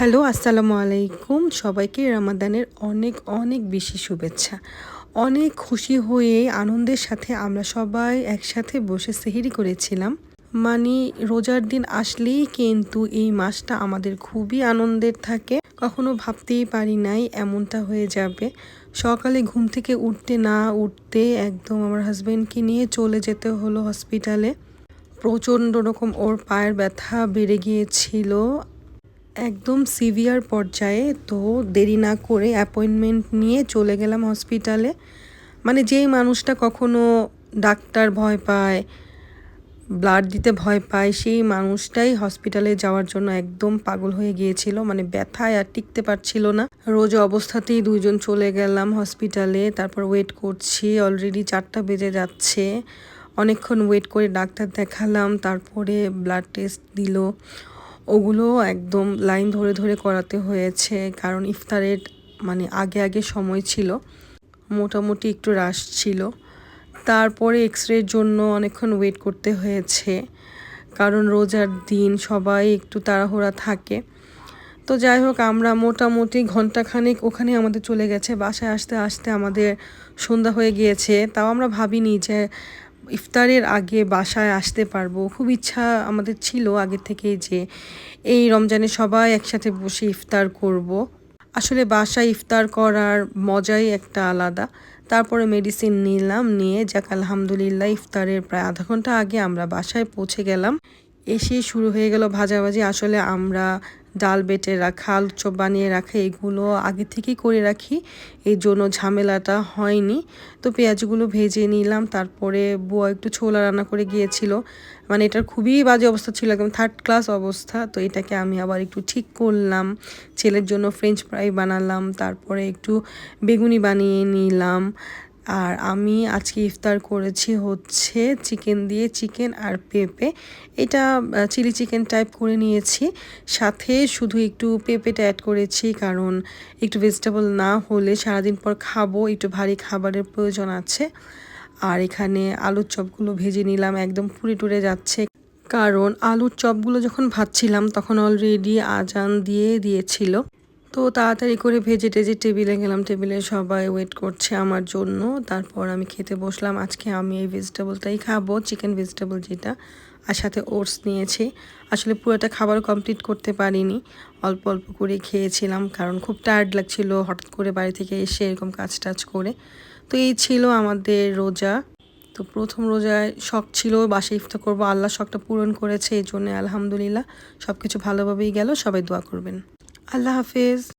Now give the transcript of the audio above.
Hello, আসসালামু আলাইকুম। সবাইকে রামাদানের অনেক অনেক বেশি শুভেচ্ছা। অনেক খুশি হয়ে আনন্দের সাথে আমরা সবাই একসাথে বসে সেহিরি করেছিলাম। মানে রোজার দিন আসলেই কিন্তু এই মাসটা আমাদের খুবই আনন্দের থাকে। কখনো ভাবতেই পারি নাই এমনটা হয়ে যাবে। সকালে ঘুম থেকে উঠতে না উঠতে একদম আমার হাজব্যান্ডকে নিয়ে চলে যেতে হলো হসপিটালে। প্রচণ্ড রকম ওর পায়ের ব্যথা বেড়ে গিয়েছিল। একদম সিভিয়ার পর্যায়ে, তো দেরি না করে অ্যাপয়েন্টমেন্ট নিয়ে চলে গেলাম হসপিটালে মানে যেই মানুষটা কখনো ডাক্তার ভয় পায় ব্লাড দিতে ভয় পায়, সেই মানুষটাই হসপিটালে যাওয়ার জন্য একদম পাগল হয়ে গিয়েছিল। মানে ব্যথায় আর টিকতে পারছিল না। রোজ অবস্থাতেই দুজন চলে গেলাম হসপিটালে তারপর ওয়েট করছি অলরেডি চারটা বেজে যাচ্ছে। অনেকক্ষণ ওয়েট করে ডাক্তার দেখালাম, তারপরে ব্লাড টেস্ট দিল। ওগুলো একদম লাইন ধরে ধরে করাতে হয়েছে, কারণ ইফতারের মানে আগে আগে সময় ছিল, মোটামুটি একটু রাশ ছিল। তারপরে এক্স রের জন্য অনেকক্ষণ ওয়েট করতে হয়েছে, কারণ রোজার দিন সবাই একটু তাড়াহুড়া থাকে। তো যাই হোক, আমরা মোটামুটি ঘন্টাখানেক ওখানে আমাদের চলে গেছে, বাসায় আসতে আসতে আমাদের সন্ধ্যা হয়ে গিয়েছে। তাও আমরা ভাবিনি যে ইফতারের আগে বাসায় আসতে পারব। খুব ইচ্ছা আমাদের ছিল আগে থেকেই যে এই রমজানে সবাই একসাথে বসে ইফতার করব। আসলে বাসায় ইফতার করার মজাই একটা আলাদা। তারপরে মেডিসিন নিলাম, নিয়ে যাক আলহামদুলিল্লাহ ইফতারের প্রায় আধা ঘণ্টা আগে আমরা বাসায় পৌঁছে গেলাম। এসে শুরু হয়ে গেল ভাজাভাজি। আসলে আমরা ডাল বেটে রাখা চপ বানিয়ে রাখা, এগুলো আগে থেকেই করে রাখি। এই জন্য ঝামেলাটা হয়নি। তো পেঁয়াজগুলো ভেজে নিলাম, তারপরে বুয়া একটু ছোলা রান্না করে গিয়েছিল। মানে এটার খুবই বাজে অবস্থা ছিল, একদম থার্ড ক্লাস অবস্থা। তো এটাকে আমি আবার একটু ঠিক করলাম। ছেলের জন্য ফ্রেঞ্চ ফ্রাই বানালাম, তারপরে একটু বেগুনি বানিয়ে নিলাম। আর আমি আজকে ইফতার করেছি হচ্ছে চিকেন দিয়ে চিকেন আর পেঁপে। এটা চিলি চিকেন টাইপ করে নিয়েছি। সাথে শুধু একটু পেঁপেটা অ্যাড করেছি কারণ একটু ভেজিটেবল না হলে সারাদিন পর খাব, একটু ভারী খাবারের প্রয়োজন আছে। আর এখানে আলুর চপগুলো ভেজে নিলাম, একদম পুড়ে টুরে যাচ্ছে। কারণ আলুর চপগুলো যখন ভাজছিলাম তখন অলরেডি আজান দিয়ে দিয়েছিল। তো তাড়াতাড়ি করে ভেজে টেজে টেবিলে গেলাম। টেবিলে সবাই ওয়েট করছে আমার জন্য। তারপর আমি খেতে বসলাম। আজকে আমি এই ভেজিটেবলটাই খাব চিকেন ভেজিটেবল যেটা, আর সাথে ওটস নিয়েছি। আসলে পুরোটা খাবার কমপ্লিট করতে পারিনি। অল্প অল্প করে খেয়েছিলাম, কারণ খুব টায়ার্ড লাগছিল হঠাৎ করে বাড়ি থেকে এসে এরকম কাজ টাজ করে। তো এই ছিল আমাদের রোজা। তো প্রথম রোজায় শখ ছিল বাসে ইফতার করব। আল্লাহ শখটা পূরণ করেছে, এই জন্য আলহামদুলিল্লাহ। সব কিছু ভালোভাবেই গেল। সবাই দোয়া করবেন। আল্লাহ হাফেজ।